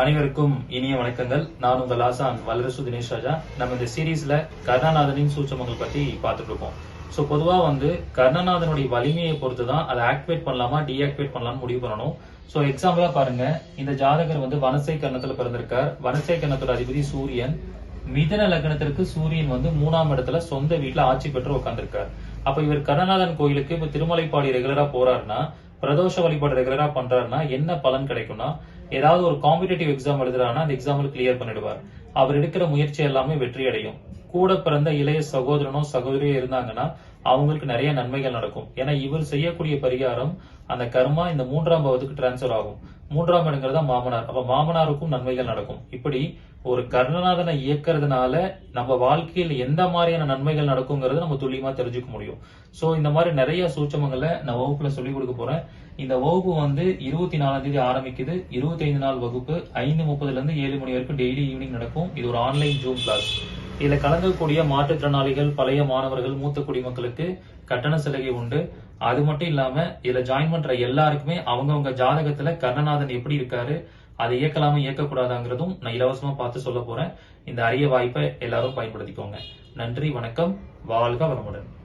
அனைவருக்கும் இனிய வணக்கங்கள். நான் உங்கள் ஆசான் வல்லரசு தினேஷ் ராஜா. நம்ம இந்த சீரீஸ்ல கருணாநாதனின் சூச்சமங்கள் பத்தி பார்த்துட்டு இருக்கோம். ஸோ பொதுவா வந்து கருணாநாதனுடைய வலிமையை பொறுத்து தான் அதை ஆக்டிவேட் பண்ணலாமா டீஆக்டிவேட் பண்ணலாம்னு முடிவு பண்ணணும். ஸோ எக்ஸாம்பிளா பாருங்க. இந்த ஜாதகர் வந்து வனசை கர்ணத்துல பிறந்திருக்கார். வனசை கர்ணத்தோட அதிபதி சூரியன். மிதன லக்னத்திற்கு சூரியன் வந்து மூணாம் இடத்துல சொந்த வீட்டுல ஆட்சி பெற்று உட்கார்ந்திருக்கார் அப்ப இவர் கருணாநாதன் கோயிலுக்கு இப்ப திருமலைப்பாடி ரெகுலரா போறாருன்னா பிரதோஷ வழிபாடு ரெகுலரா பண்றாருன்னா என்ன பலன் கிடைக்கும்னா ஏதாவது ஒரு காம்படிட்டிவ் எக்ஸாம் எழுதுறாருன்னா அந்த எக்ஸாம்பிள் கிளியர் பண்ணிடுவார். அவர் எடுக்கிற முயற்சி எல்லாமே வெற்றி அடையும். கூட பிறந்த இளைய சகோதரனோ சகோதரியோ இருந்தாங்கன்னா அவங்களுக்கு நிறைய நன்மைகள் நடக்கும். ஏன்னா இவர் செய்யக்கூடிய பரிகாரம் அந்த கர்மா இந்த மூன்றாம் பாவத்துக்கு டிரான்ஸ்ஃபர் ஆகும். மூன்றாம் இடங்கிறது தான் மாமனார். அப்ப மாமனாருக்கும் நன்மைகள் நடக்கும். இப்படி ஒரு கர்ணநாதனை இயக்கிறதுனால நம்ம வாழ்க்கையில் எந்த மாதிரியான நன்மைகள் நடக்குங்கிறது நம்ம துல்லியமா தெரிஞ்சுக்க முடியும். சோ இந்த மாதிரி நிறைய சூட்சமங்களை நான் வகுப்புல சொல்லிக் கொடுக்க போறேன். இந்த வகுப்பு வந்து இருபத்தி நாலாம் தேதி ஆரம்பிக்குது. இருபத்தி ஐந்து நாள் வகுப்பு ஐந்து முப்பதுல இருந்து ஏழு மணி வரைக்கும் டெய்லி ஈவினிங் நடக்கும். இது ஒரு ஆன்லைன் ஜூம் கிளாஸ் இதில் கலங்கக்கூடிய மாற்றுத்திறனாளிகள் பழைய மாணவர்கள் மூத்த குடிமக்களுக்கு கட்டண சலுகை உண்டு. அது மட்டும் இல்லாம இதுல ஜாயின் பண்ற எல்லாருக்குமே அவங்கவுங்க ஜாதகத்துல கர்ணநாதன் எப்படி இருக்காரு அதை இயக்கலாம இயக்கக்கூடாதாங்கிறதும் நான் இலவசமா பார்த்து சொல்ல போறேன். இந்த அரிய வாய்ப்பை எல்லாரும் பயன்படுத்திக்கோங்க. நன்றி வணக்கம். வாழ்க வளமுடன்.